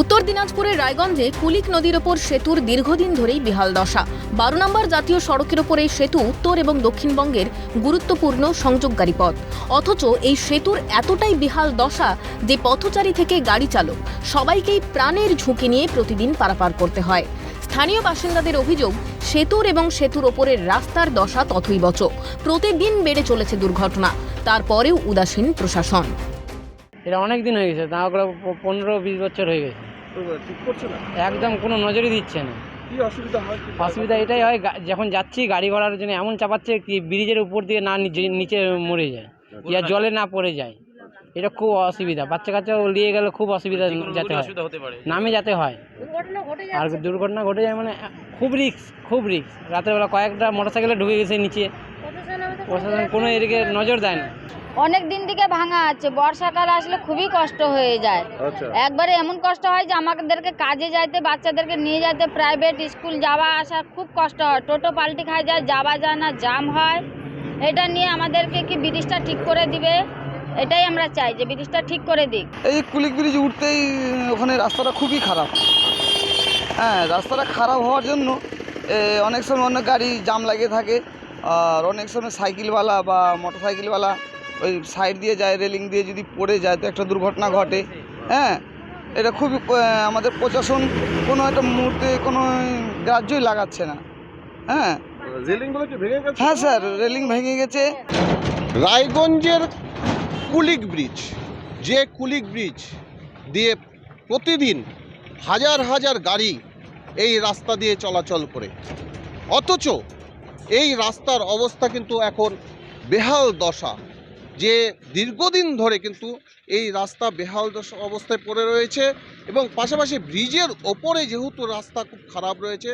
উত্তর দিনাজপুরের রায়গঞ্জে কুলিক নদীর ওপর সেতুর দীর্ঘদিন ধরেই বেহাল দশা। বারো নম্বর জাতীয় সড়কের ওপর এই সেতু উত্তর এবং দক্ষিণবঙ্গের গুরুত্বপূর্ণ সংযোগকারী পথ। অথচ এই সেতুর এতটাই বেহাল দশা যে পথচারী থেকে গাড়ি চালক, সবাইকেই প্রাণের ঝুঁকি নিয়ে প্রতিদিন পারাপার করতে হয়। স্থানীয় বাসিন্দাদের অভিযোগ, সেতুর এবং সেতুর ওপরের রাস্তার দশা তথৈবচ। প্রতিদিন বেড়ে চলেছে দুর্ঘটনা। তারপরেও উদাসীন প্রশাসন। এটা অনেক দিন হয়ে গেছে তা ওগুলো প- পনেরো বিশ বছর হয়ে গেছে। ঠিক করছে না? একদম কোনো নজরই দিচ্ছে না। কি অসুবিধা হয় অসুবিধা এটাই হয় গা- যখন যাচ্ছি গাড়ি ঘোড়ার জন্য এমন চাপাচ্ছে কি ব্রিজের উপর দিয়ে না নিচে- নিচে মরে যায় ইয়া জলে না পড়ে যায়। এটা খুব অসুবিধা বাচ্চা কাচ্চা নিয়ে গেলে খুব অসুবিধা যেতে হয়। নামে যেতে হয়। আর দুর্ঘটনা ঘটে যায় মানে খুব রিস্ক খুব রিস্ক। রাতেরবেলা কয়েকটা মোটর সাইকেলে ঢুকে গেছে নিচে। প্রশাসন কোনো এদিকে নজর দেয় না। অনেক দিন থেকে ভাঙা আছে বর্ষাকাল আসলে খুবই কষ্ট হয়ে যায়। আচ্ছা। একবারে এমন কষ্ট হয় যে আমাদেরকে কাজে যাইতে বাচ্চাদেরকে নিয়ে যাইতে প্রাইভেট স্কুল যাওয়া আসা খুব কষ্ট হয়। টোটো পাল্টি খায় যায় যাওয়া যায় না জাম হয়। এটা নিয়ে আমাদেরকে কি ব্রিজটা ঠিক করে দিবে? এটাই আমরা চাই যে ব্রিজটা ঠিক করে দিক। এই কুলিক ব্রিজ উঠতেই ওখানে রাস্তাটা খুবই খারাপ। হ্যাঁ রাস্তাটা খারাপ হওয়ার জন্য অনেক সময় অনেক গাড়ি জাম লাগিয়ে থাকে আর অনেক সময় সাইকেলওয়ালা বা মোটর সাইকেলওয়ালা ওই সাইড দিয়ে যায় রেলিং দিয়ে যদি পড়ে যায় তো একটা দুর্ঘটনা ঘটে। হ্যাঁ এটা খুবই আমাদের প্রশাসন কোনো একটা মুহূর্তে কোনো গ্রাহ্যই লাগাচ্ছে না। হ্যাঁ। রেলিংগুলো কি ভেঙে গেছে? হ্যাঁ স্যার রেলিং ভেঙে গেছে। রায়গঞ্জের কুলিক ব্রিজ যে কুলিক ব্রিজ দিয়ে প্রতিদিন হাজার হাজার গাড়ি এই রাস্তা দিয়ে চলাচল করে। অথচ এই রাস্তার অবস্থা কিন্তু এখন বেহাল দশা। যে দীর্ঘদিন ধরে কিন্তু এই রাস্তা বেহাল অবস্থায় পড়ে রয়েছে এবং পাশাপাশি ব্রিজের ওপরে যেহেতু রাস্তা খুব খারাপ রয়েছে,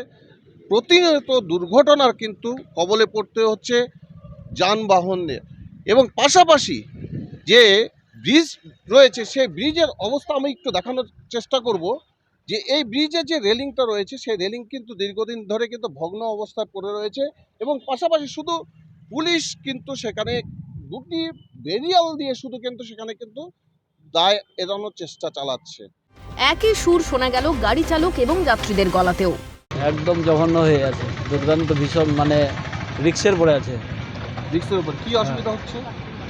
প্রতিনিয়ত দুর্ঘটনার কিন্তু কবলে পড়তে হচ্ছে যানবাহনের এবং পাশাপাশি যে ব্রিজ রয়েছে, সেই ব্রিজের অবস্থা আমি একটু দেখানোর চেষ্টা করব যে এই ব্রিজের যে রেলিংটা রয়েছে, সেই রেলিং কিন্তু দীর্ঘদিন ধরে কিন্তু ভগ্ন অবস্থায় পড়ে রয়েছে এবং পাশাপাশি শুধু পুলিশ কিন্তু সেখানে দুটি বেরিয়াল দিয়ে শুধু কিন্তু সেখানে কিন্তু দায় এড়ানোর চেষ্টা চালাচ্ছে। একই সুর শোনা গেল গাড়ি চালক এবং যাত্রীদের গলাতেও। একদম জঘন্য হয়ে আছে। দুর্দান্ত ভীষণ মানে রিক্সের পড়ে আছে। রিক্সের উপর কি অসুবিধা হচ্ছে?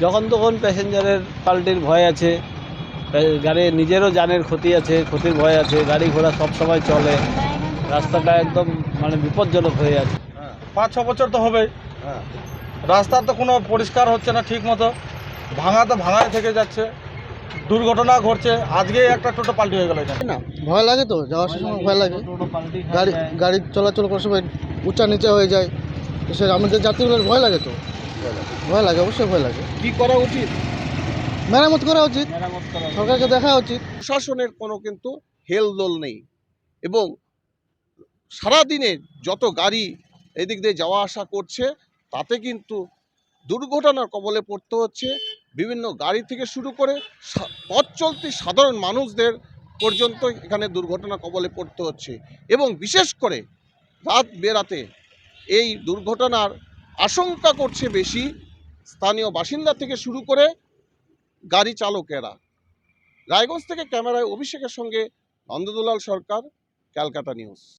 যখন তখন প্যাসেঞ্জারের পাল্টির ভয় আছে গাড়ি নিজেরও জানের ক্ষতি আছে ক্ষতির ভয় আছে গাড়ি ঘোড়া সব সময় চলে রাস্তাটা একদম মানে বিপজ্জনক হয়ে আছে। পাঁচ ছ বছর তো হবেই। হ্যাঁ। রাস্তা তো কোনো পরিষ্কার হচ্ছে না ঠিক মতো। ভাঙা তো ভাঙায় থেকে যাচ্ছে। দুর্ঘটনা ঘটছে। আজকেই একটা টোটো পাল্টি হয়ে গেল এখানে। না ভয় লাগে তো যাওয়ার সময় ভয় লাগে গাড়ি গাড়ি চলাচল করার সময় উঁচা নিচে হয়ে যায়। তো সে আমাদের যাত্রীগুলোর ভয় লাগে তো। ভয় লাগে অবশ্যই ভয় লাগে। কি করা উচিত? মেরামত করা উচিত। সরকারকে দেখা উচিত। প্রশাসনের কোনো কিন্তু হেলদোল নেই। এবং সারাদিনে যত গাড়ি এদিক দিয়ে যাওয়া আসা করছে তাতে কিন্তু দুর্ঘটনার কবলে পড়তে হচ্ছে। বিভিন্ন গাড়ি থেকে শুরু করে পথ চলতি সাধারণ মানুষদের পর্যন্ত এখানে দুর্ঘটনা কবলে পড়তে হচ্ছে এবং বিশেষ করে রাত বেরাতে এই দুর্ঘটনার আশঙ্কা করছে বেশি স্থানীয় বাসিন্দা থেকে শুরু করে গাড়ি চালকেরা। রায়গঞ্জ থেকে ক্যামেরায় অভিষেকের সঙ্গে নন্দদুলাল সরকার, ক্যালকাটা নিউজ।